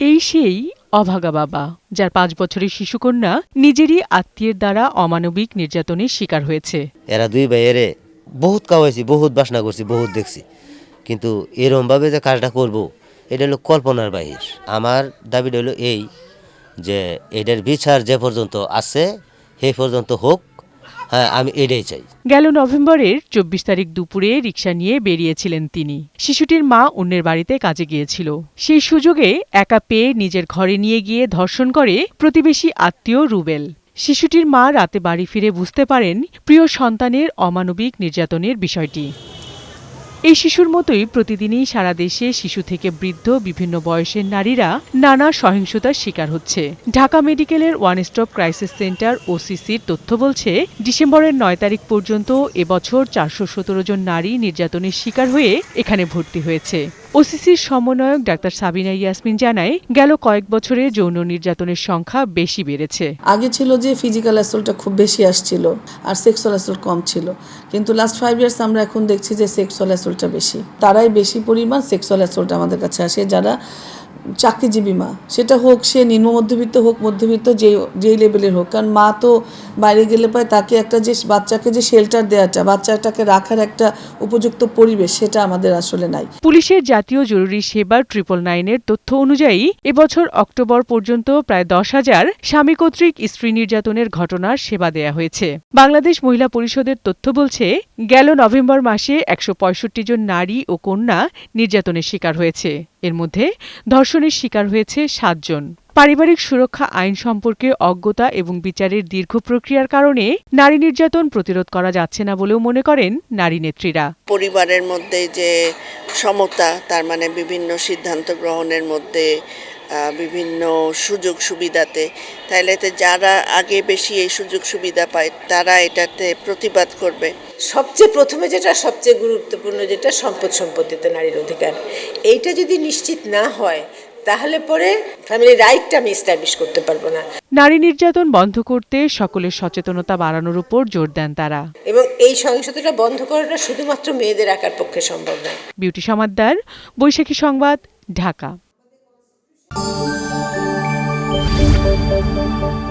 এই সেই অভাগা বাবা যার পাঁচ বছরের শিশুকন্যা নিজেরই আত্মীয়ের দ্বারা অমানবিক নির্যাতনের শিকার হয়েছে। এরা দুই ভাইয়েরে বহুত কামাইছি বহুত বাসনা করছি বহুত দেখছি। কিন্তু এরমভাবে যে কাজটা করব এটা হলো কল্পনার বাহির। আমার দাবিটা হলো এই যে এটার বিচার যে পর্যন্ত আছে সেই পর্যন্ত হোক আমি এটাই চাই। গেল নভেম্বরের চব্বিশ তারিখ দুপুরে রিক্সা নিয়ে বেরিয়েছিলেন তিনি। শিশুটির মা অন্যের বাড়িতে কাজে গিয়েছিল। সেই সুযোগে একা পেয়ে নিজের ঘরে নিয়ে গিয়ে ধর্ষণ করে প্রতিবেশী আত্মীয় রুবেল। শিশুটির মা রাতে বাড়ি ফিরে বুঝতে পারেন প্রিয় সন্তানের অমানবিক নির্যাতনের বিষয়টি। এই শিশুর মতোই প্রতিদিনই সারা দেশে শিশু থেকে বৃদ্ধ, বিভিন্ন বয়সের নারীরা নানা সহিংসতার শিকার হচ্ছে। ঢাকা মেডিকেলের ওয়ান স্টপ ক্রাইসিস সেন্টার ওসিসির তথ্য বলছে, ডিসেম্বরের নয় তারিখ পর্যন্ত এবছর চারশো সতেরো জন নারী নির্যাতনের শিকার হয়ে এখানে ভর্তি হয়েছে। ওসিসির সমন্বয়ক ডাক্তার সাবিনা ইয়াসমিন জানায়, গেল কয়েক বছরে যৌন নির্যাতনের সংখ্যা বেশি বেড়েছে। আগে ছিল যে ফিজিক্যাল অ্যাসল্টটা খুব বেশি আসছিল আর সেক্সুয়াল অ্যাসল্ট কম ছিল। কিন্তু লাস্ট ফাইভ ইয়ার্স আমরা এখন দেখছি যে সেক্সুয়াল অ্যাসল্টটা বেশি। তারাই বেশি পরিমাণ সেক্সুয়াল অ্যাসল্ট আমাদের কাছে আসে, যারা চাকরিজীবী মা। সেটা হোক, সে নিম্ন মধ্যবিত্ত হোক, মধ্যবিত্ত যে, যেই লেভেলের হোক। কারণ মা তো বাইরে গেলে পায় তাকে একটা যে, বাচ্চাকে যে শেল্টার দেওয়াটা বাচ্চাটাকে রাখার একটা উপযুক্ত পরিবেশ, সেটা আমাদের আসলে নাই। পুলিশের জাতীয় জরুরি সেবা ট্রিপল নাইনের তথ্য অনুযায়ী, এবছর অক্টোবর পর্যন্ত প্রায় দশ হাজার স্বামী কর্তৃক স্ত্রী নির্যাতনের ঘটনার সেবা দেয়া হয়েছে। বাংলাদেশ মহিলা পরিষদের তথ্য বলছে, গেল নভেম্বর মাসে একশো পঁয়ষট্টি জন নারী ও কন্যা নির্যাতনের শিকার হয়েছে। এর মধ্যে ধর্ষণের শিকার হয়েছে সাতজন। পারিবারিক সুরক্ষা আইন সম্পর্কে অজ্ঞতা এবং বিচারের দীর্ঘ প্রক্রিয়ার কারণে নারী নির্যাতন প্রতিরোধ করা যাচ্ছে না বলেও মনে করেন নারী নেত্রীরা। পরিবারের মধ্যে যে সমতা, তার মানে বিভিন্ন সিদ্ধান্ত গ্রহণের মধ্যে বিভিন্ন সুযোগ সুবিধাতে। তাহলে এতে যারা আগে বেশি এই সুযোগ সুবিধা পায় তারা এটাতে প্রতিবাদ করবে। সবচেয়ে প্রথমে যেটা সবচেয়ে গুরুত্বপূর্ণ যেটা সম্পদ সম্পত্তিতে নারীর অধিকার। এইটা যদি নিশ্চিত না হয় তাহলে পরে ফ্যামিলি রাইটটা আমি এস্টাবলিশ করতে পারব না। নারী নির্যাতন বন্ধ করতে সকলের সচেতনতা বাড়ানোর উপর জোর দেন তারা। এবং এই সহিংসতাটা বন্ধ করাটা শুধুমাত্র মেয়েদের একার পক্ষে সম্ভব নয়। বিউটি সমাদ্দার বৈশাখী সংবাদ ঢাকা। Thank you.